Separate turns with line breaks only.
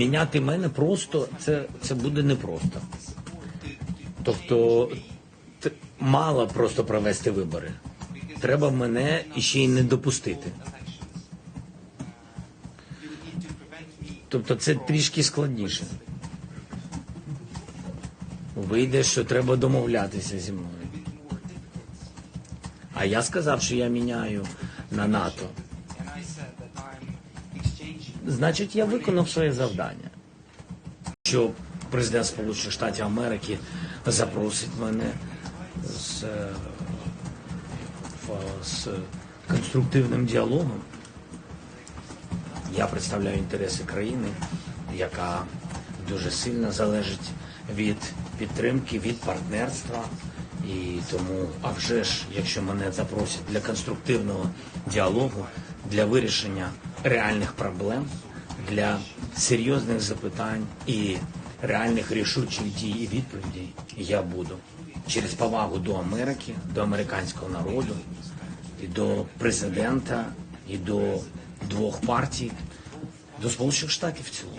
Міняти мене просто це, це буде непросто. Тобто мало просто провести вибори. Треба мене іще й не допустити. Тобто це трішки складніше. Вийде, що треба домовлятися зі мною. А я сказав, що я міняю на НАТО. Значить, я виконав своє завдання. Що президент Сполучених Штатів Америки запросить мене з, е, з конструктивним діалогом. Я представляю інтереси країни, яка дуже сильно залежить від підтримки, від партнерства. І тому, а вже ж, якщо мене запросять для конструктивного діалогу, для вирішення реальних проблем, для серйозних запитань і реальних рішучих дій і відповідей, я буду через повагу до Америки, до американського народу, і до президента, і до двох партій, до Сполучених Штатів в цілому.